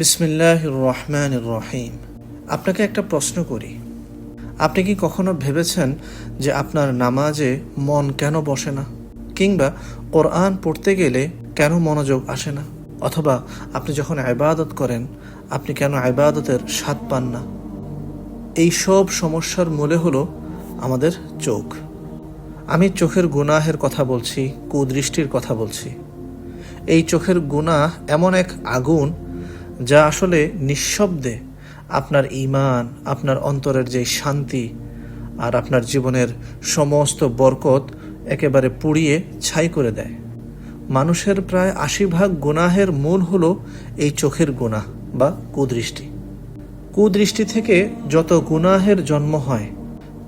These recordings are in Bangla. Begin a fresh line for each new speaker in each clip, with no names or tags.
বিসমিল্লাহ রহমান রহিম। আপনাকে একটা প্রশ্ন করি। আপনি কি কখনো ভেবেছেন যে আপনার নামাজে মন কেন বসে না? কিংবা কোরআন পড়তে গেলে কেন মনোযোগ আসে না? অথবা আপনি যখন আবাদত করেন, আপনি কেন আবাদতের স্বাদ পান না? এই সব সমস্যার মূলে হলো আমাদের চোখ। আমি চোখের গুনাহের কথা বলছি, কুদৃষ্টির কথা বলছি। এই চোখের গুনাহ এমন এক আগুন যা আসলে নিঃশব্দে আপনার ইমান আপনার অন্তরের যে শান্তি আর আপনার জীবনের সমস্ত বরকত একেবারে পুড়িয়ে ছাই করে দেয়। মানুষের প্রায় আশি ভাগ গুনাহের মূল হলো এই চোখের গুনাহ বা কুদৃষ্টি। কুদৃষ্টি থেকে যত গুনাহের জন্ম হয়,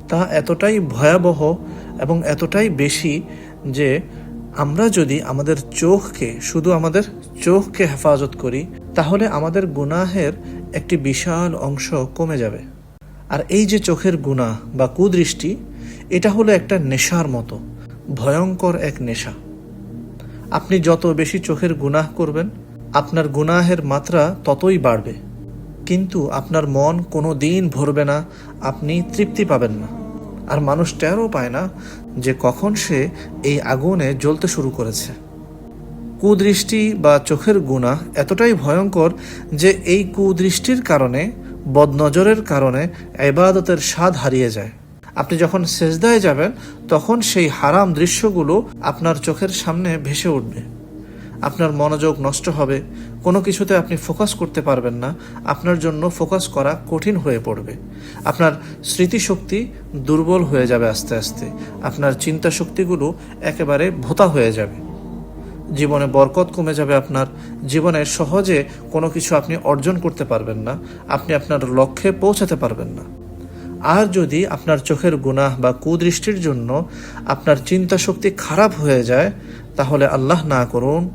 তা এতটাই ভয়াবহ এবং এতটাই বেশি যে আমরা যদি আমাদের চোখকে, শুধু আমাদের চোখকে হেফাজত করি তাহলে আমাদের গুনাহের একটি বিশাল অংশ কমে যাবে। আর এই যে চোখের গুনাহ বা কুদৃষ্টি, এটা হলো একটা নেশার মতো, ভয়ঙ্কর এক নেশা। আপনি যত বেশি চোখের গুনাহ করবেন, আপনার গুনাহের মাত্রা ততই বাড়বে। কিন্তু আপনার মন কোনো দিন ভরবে না, আপনি তৃপ্তি পাবেন না। আর মানুষ টেরও পায় না যে কখন সে এই আগুনে জ্বলতে শুরু করেছে। কুদৃষ্টি বা চোখের গুণা এতটাই ভয়ঙ্কর যে এই কুদৃষ্টির কারণে, বদনজরের কারণে এবাদতের স্বাদ হারিয়ে যায়। আপনি যখন সেজদায় যাবেন, তখন সেই হারাম দৃশ্যগুলো আপনার চোখের সামনে ভেসে উঠবে। আপনার মনোযোগ নষ্ট হবে, কোনো কিছুতে আপনি ফোকাস করতে পারবেন না, আপনার জন্য ফোকাস করা কঠিন হয়ে পড়বে। আপনার স্মৃতিশক্তি দুর্বল হয়ে যাবে আস্তে আস্তে, আপনার চিন্তা শক্তিগুলো একেবারে ভোতা হয়ে যাবে। জীবনে বরকত কমে যাবে আপনার। জীবনে সহজে কোনো কিছু আপনি অর্জন করতে পারবেন না। আপনি আপনার লক্ষ্যে পৌঁছাতে পারবেন না। আর যদি আপনার চোখের গুনাহ বা কুদৃষ্টির জন্য আপনার চিন্তা শক্তি খারাপ হয়ে যায়, তাহলে আল্লাহ না করুন,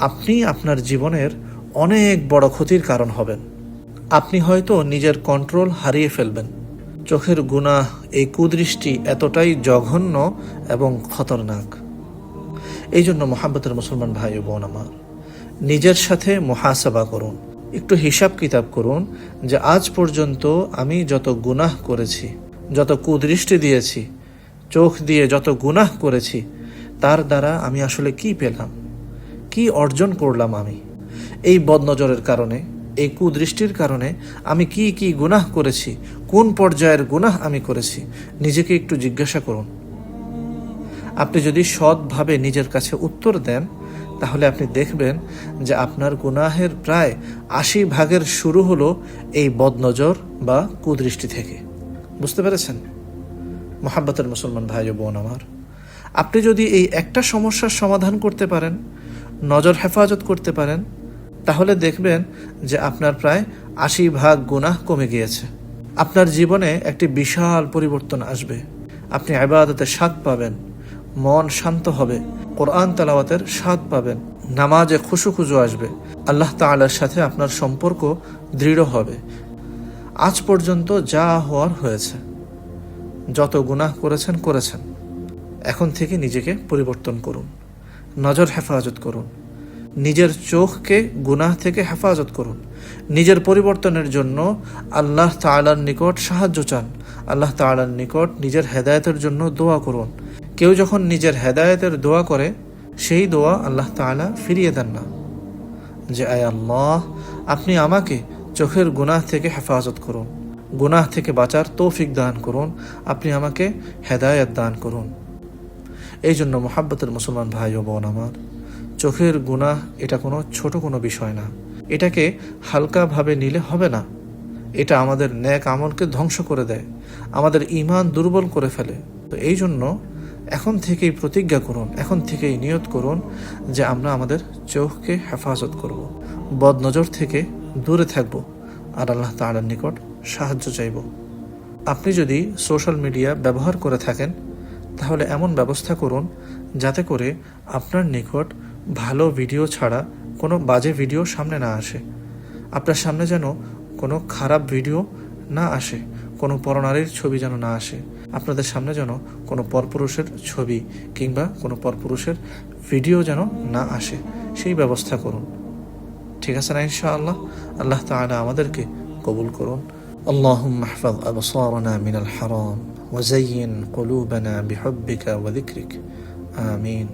আপনি আপনার জীবনের অনেক বড় ক্ষতির কারণ হবেন। আপনি হয়তো নিজের কন্ট্রোল হারিয়ে ফেলবেন। চোখের গুনাহ, এই কুদৃষ্টি এতটাই জঘন্য এবং খতরনাক। এই জন্য মোহাম্মতের মুসলমান ভাই ও বোন আমার, নিজের সাথে মহাসাবা করুন, একটু হিসাব কিতাব করুন যে আজ পর্যন্ত আমি যত গুনাহ করেছি, যত কুদৃষ্টি দিয়েছি, চোখ দিয়ে যত গুনাহ করেছি, তার দ্বারা আমি আসলে কি পেলাম, কি অর্জন করলাম আমি? এই বদনজরের কারণে, এই কুদৃষ্টির কারণে আমি কি কি গুনাহ করেছি, কোন পর্যায়ের গুনাহ আমি করেছি, নিজেকে একটু জিজ্ঞাসা করুন। আপনি যদি সৎভাবে নিজের কাছে উত্তর দেন, তাহলে আপনি দেখবেন যে আপনার গুনাহের প্রায় আশি ভাগের শুরু হলো এই বদনজর বা কুদৃষ্টি থেকে। বুঝতে পেরেছেন? মোহাব্বতের মুসলমান ভাই ও বোন আমার, আপনি যদি এই একটা সমস্যার সমাধান করতে পারেন, নজর হেফাজত করতে পারেন, তাহলে দেখবেন যে আপনার প্রায় আশি ভাগ গুনাহ কমে গিয়েছে। আপনার জীবনে একটি বিশাল পরিবর্তন আসবে। আপনি আবাদতের স্বাদ পাবেন মন শান্ত হবে। কোরআন তালাওয়াতের স্বাদ পাবেন। নামাজে খুশু খুজু আসবে। আল্লাহ তালার সাথে আপনার সম্পর্ক দৃঢ় হবে। আজ পর্যন্ত যা হওয়ার হয়েছে, যত গুনাহ করেছেন করেছেন। এখন থেকে নিজেকে পরিবর্তন করুন। নজর হেফাজত করুন। নিজের চোখকে গুনাহ থেকে হেফাজত করুন। নিজের পরিবর্তনের জন্য আল্লাহ তালার নিকট সাহায্য চান। আল্লাহ তালার নিকট নিজের হেদায়তের জন্য দোয়া করুন। কেউ যখন নিজের হেদায়েতের দোয়া করে, সেই দোয়া আল্লাহ তালা ফিরিয়ে দেন না। যে, আয় আল্লাহ, আপনি আমাকে চোখের গুনাহ থেকে হেফাজত করুন, গুনাহ থেকে বাঁচার তৌফিক দান করুন, আপনি আমাকে হেদায়ত দান করুন। এই জন্য মোহাব্বতের মুসলমান ভাই ও বোন আমার, চোখের গুনাহ এটা কোনো ছোট কোনো বিষয় না। এটাকে হালকাভাবে নিলে হবে না। এটা আমাদের ন্যাক আমলকে ধ্বংস করে দেয়, আমাদের ইমান দুর্বল করে ফেলে। তো এই জন্য এখন থেকেই প্রতিজ্ঞা করুন, এখন থেকেই নিয়ত করুন যে আমরা আমাদের চোখকে হেফাজত করব, বদনজর থেকে দূরে থাকব আর আল্লাহ তালার নিকট সাহায্য চাইব। আপনি যদি সোশ্যাল মিডিয়া ব্যবহার করে থাকেন, তাহলে এমন ব্যবস্থা করুন যাতে করে আপনার নিকট ভালো ভিডিও ছাড়া কোনো বাজে ভিডিও সামনে না আসে। আপনার সামনে যেন কোনো খারাপ ভিডিও না আসে। কোনো পরনারীর ছবি যেন না আসে আপনাদের সামনে যেন কোনো পরপুরুষের ছবি কিংবা কোনো পরপুরুষের ভিডিও যেন না আসে সেই ব্যবস্থা করুন ঠিক আছে না ইনশাআল্লাহ আল্লাহ তাআলা আমাদেরকে কবুল করুন اللهم احفظ أبصارنا من الحرام وزين قلوبنا بحبك وذكرك آمين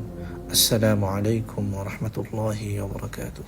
السلام عليكم ورحمة الله وبركاته